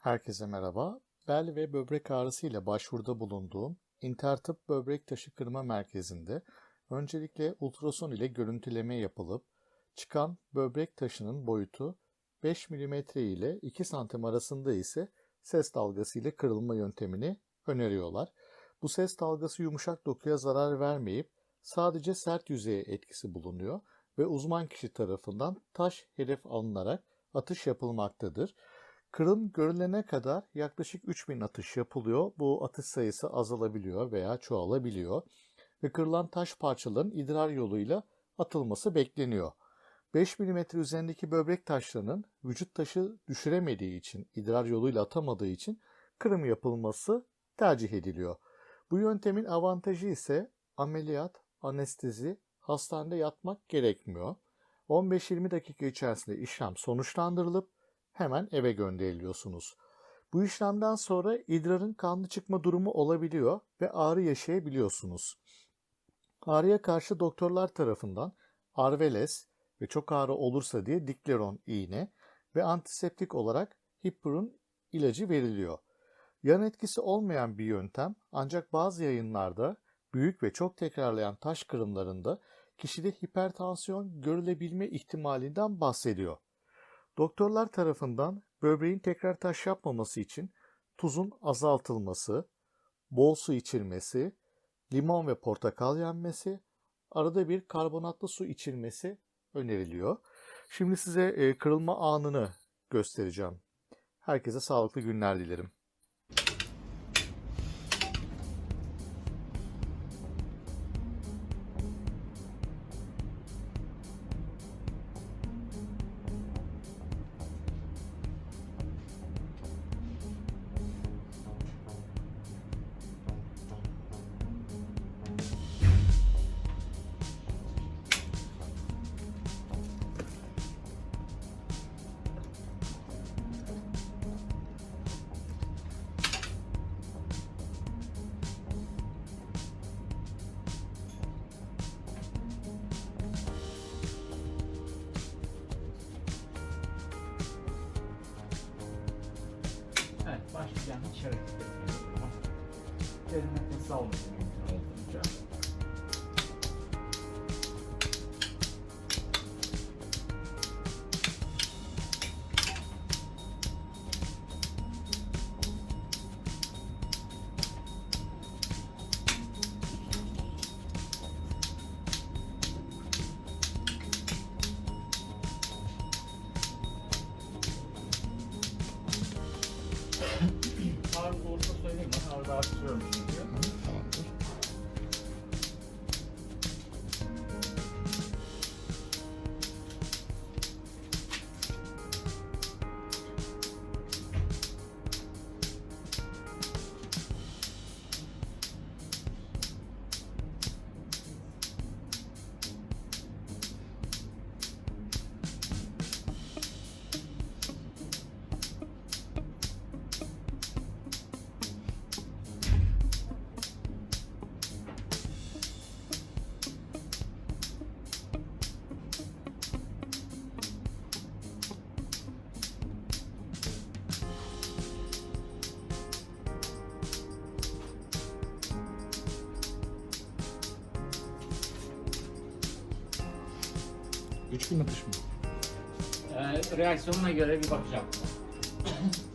Herkese merhaba. Bel ve böbrek ağrısı ile başvuruda bulunduğum İntertıp Böbrek Taşı Kırma Merkezi'nde öncelikle ultrason ile görüntüleme yapılıp çıkan böbrek taşının boyutu 5 mm ile 2 cm arasında ise ses dalgası ile kırılma yöntemini öneriyorlar. Bu ses dalgası yumuşak dokuya zarar vermeyip sadece sert yüzeye etkisi bulunuyor ve uzman kişi tarafından taş hedef alınarak atış yapılmaktadır. Kırım görülene kadar yaklaşık 3000 atış yapılıyor. Bu atış sayısı azalabiliyor veya çoğalabiliyor. Ve kırılan taş parçalarının idrar yoluyla atılması bekleniyor. 5 mm üzerindeki böbrek taşlarının vücut taşı düşüremediği için, idrar yoluyla atamadığı için kırım yapılması tercih ediliyor. Bu yöntemin avantajı ise ameliyat, anestezi, hastanede yatmak gerekmiyor. 15-20 dakika içerisinde işlem sonuçlandırılıp hemen eve gönderiliyorsunuz. Bu işlemden sonra idrarın kanlı çıkma durumu olabiliyor ve ağrı yaşayabiliyorsunuz. Ağrıya karşı doktorlar tarafından Arveles ve çok ağrı olursa diye Dikleron iğne ve antiseptik olarak Hipper'ın ilacı veriliyor. Yan etkisi olmayan bir yöntem ancak bazı yayınlarda büyük ve çok tekrarlayan taş kırımlarında kişide hipertansiyon görülebilme ihtimalinden bahsediyor. Doktorlar tarafından böbreğin tekrar taş yapmaması için tuzun azaltılması, bol su içilmesi, limon ve portakal yenmesi, arada bir karbonatlı su içilmesi öneriliyor. Şimdi size e, kırılma anını göstereceğim. Herkese sağlıklı günler dilerim. 时间切了几天了？对，那先烧我们。Tamam. Üç bin atış mı? Ee, reaksiyonuna göre bir bakacağım.